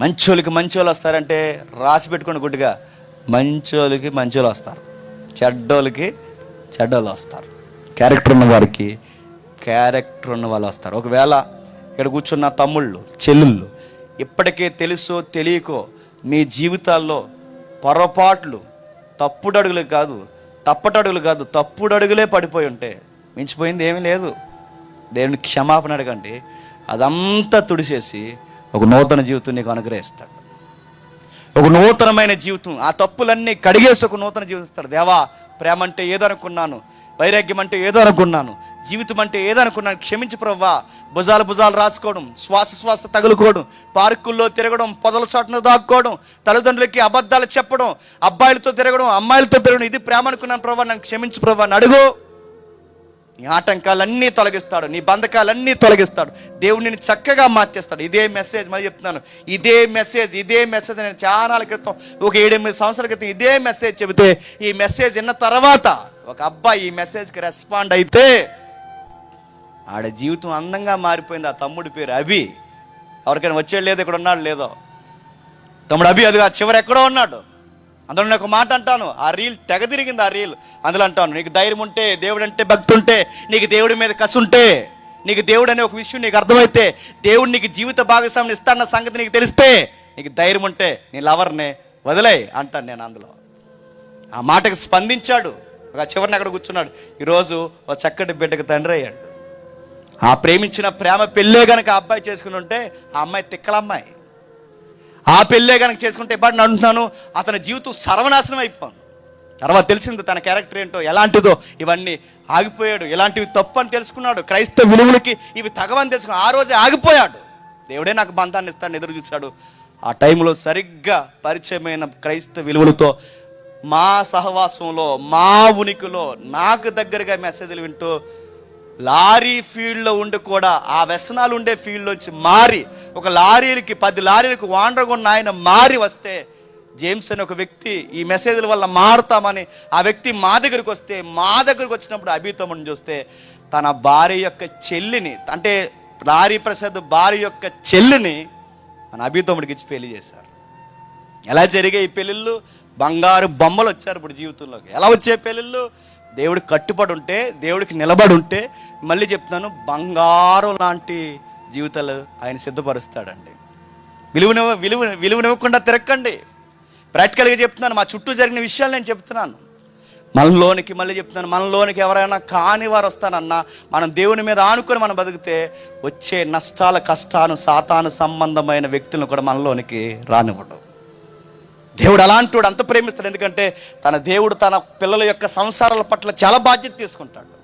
మంచోళ్ళకి మంచోళ్ళు వస్తారంటే రాసి పెట్టుకోండి గుడ్డిగా. మంచోళ్ళకి మంచోళ్ళు వస్తారు. చెడ్డోళ్ళకి చెడ్డోళ్ళు వస్తారు. క్యారెక్టర్ ఉన్న వారికి క్యారెక్టర్ ఉన్న వాళ్ళు వస్తారు. ఒకవేళ ఇక్కడ కూర్చున్న తమ్ముళ్ళు చెల్లుళ్ళు ఇప్పటికే తెలుసో తెలియకో మీ జీవితాల్లో పొరపాట్లు తప్పుడడుగులు కాదు తప్పటడుగులు కాదు తప్పుడు అడుగులే పడిపోయి ఉంటే మించిపోయింది ఏమీ లేదు. దేవుని క్షమాపణ అడగండి. అదంతా తుడిచేసి ఒక నూతన జీవితం నీకు అనుగ్రహిస్తాడు. ఒక నూతనమైన జీవితం ఆ తప్పులన్నీ కడిగేసి ఒక నూతన జీవితం ఇస్తాడు. దేవా ప్రేమ అంటే ఏదనుకున్నాను వైరాగ్యం అంటే ఏదో అనుకున్నాను జీవితం అంటే ఏదనుకున్నాను క్షమించి ప్రవ్వా. భుజాలు భుజాలు రాసుకోవడం శ్వాస శ్వాస తగులుకోవడం పార్కుల్లో తిరగడం పొదల చాటున దాక్కోవడం తల్లిదండ్రులకి అబద్ధాలు చెప్పడం అబ్బాయిలతో తిరగడం అమ్మాయిలతో తిరగడం ఇది ప్రేమ అనుకున్నాను ప్రవ్వా నన్ను క్షమించు ప్రవ్వా అని అడుగు నీ ఆటంకాలన్నీ తొలగిస్తాడు నీ బంధకాలన్నీ తొలగిస్తాడు. దేవుడు చక్కగా మార్చేస్తాడు. ఇదే మెసేజ్ మరి చెప్తున్నాను. ఇదే మెసేజ్ ఇదే మెసేజ్ నేను చాలా క్రితం ఒక ఏడెనిమిది సంవత్సరాల క్రితం ఇదే మెసేజ్ చెబితే ఈ మెసేజ్ విన్న తర్వాత ఒక అబ్బాయి ఈ మెసేజ్కి రెస్పాండ్ అయితే ఆడ జీవితం అందంగా మారిపోయింది ఆ తమ్ముడి పేరు అభి. ఎవరికైనా వచ్చేది లేదు ఇక్కడ ఉన్నాడు లేదో. తమ్ముడు అభి అదిగా ఆ చివరి ఎక్కడో ఉన్నాడు. అందులో నేను ఒక మాట అంటాను. ఆ రీల్ తెగ తిరిగింది ఆ రీల్. అందులో అంటాను నీకు ధైర్యం ఉంటే దేవుడు అంటే భక్తి ఉంటే నీకు దేవుడి మీద కసి ఉంటే నీకు దేవుడు అనే ఒక విషయం నీకు అర్థమైతే దేవుడు నీకు జీవిత భాగస్వామిని ఇస్తాన్న సంగతి నీకు తెలిస్తే నీకు ధైర్యం ఉంటే నీ లవర్ని వదిలే అంటాను నేను అందులో. ఆ మాటకు స్పందించాడు. ఒక చివరిని అక్కడ కూర్చున్నాడు. ఈరోజు ఒక చక్కటి బిడ్డకు తండ్రి అయ్యాడు. ఆ ప్రేమించిన ప్రేమ పెళ్ళే కనుక ఆ అబ్బాయి చేసుకుని ఉంటే ఆ అమ్మాయి తిక్కలమ్మాయి ఆ పెళ్ళే కనుక చేసుకుంటే ఇబ్బంది అంటున్నాను. అతని జీవితం సర్వనాశనం అయిపోయింది. తర్వాత తెలిసింది తన క్యారెక్టర్ ఏంటో ఎలాంటిదో ఇవన్నీ ఆగిపోయాడు. ఇలాంటివి తప్పు అని తెలుసుకున్నాడు. క్రైస్తవ విలువలకి ఇవి తగవని తెలుసుకున్నాడు. ఆ రోజే ఆగిపోయాడు. దేవుడే నాకు బంధాన్ని ఇస్తాను ఎదురు చూశాడు. ఆ టైంలో సరిగ్గా పరిచయమైన క్రైస్తవ విలువలతో మా సహవాసంలో మా ఉనికిలో నాకు దగ్గరగా మెసేజ్లు వింటూ లారీ ఫీల్డ్లో ఉండి కూడా ఆ వ్యసనాలు ఉండే ఫీల్డ్లోంచి మారి ఒక లారీలకి పది లారీలకు వాండర్గా ఉన్న ఆయన మారి వస్తే జేమ్స్ అనే ఒక వ్యక్తి ఈ మెసేజ్ల వల్ల మారుతామని ఆ వ్యక్తి మా దగ్గరికి వస్తే మా దగ్గరికి వచ్చినప్పుడు అభితముని చూస్తే తన భార్య యొక్క చెల్లిని అంటే లారీ ప్రసాద్ భార్య యొక్క చెల్లిని మన అభితముడికి ఇచ్చి పెళ్ళి చేశారు. ఎలా జరిగే ఈ పెళ్ళిళ్ళు బంగారు బొమ్మలు వచ్చారు ఇప్పుడు జీవితంలోకి. ఎలా వచ్చే పెళ్ళిళ్ళు దేవుడికి కట్టుబడి ఉంటే దేవుడికి నిలబడి ఉంటే మళ్ళీ చెప్తున్నాను బంగారం లాంటి జీవితాలు ఆయన సిద్ధపరుస్తాడండి. విలువనివ్వ విలువ విలువనివ్వకుండా తిరక్కండి ప్రాక్టికల్గా చెప్తున్నాను మా చుట్టూ జరిగిన విషయాలు నేను చెప్తున్నాను. మనలోనికి మళ్ళీ చెప్తున్నాను మనలోనికి ఎవరైనా కాని వారు వస్తానన్నా మనం దేవుని మీద ఆనుకొని మనం బతికితే వచ్చే నష్టాల కష్టాను సాతాను సంబంధమైన వ్యక్తులను కూడా మనలోనికి రానివ్వడం. దేవుడు అలాంటి వాడు అంత ప్రేమిస్తాడు ఎందుకంటే తన దేవుడు తన పిల్లల యొక్క సంసారాల పట్ల చాలా బాధ్యత తీసుకుంటాడు.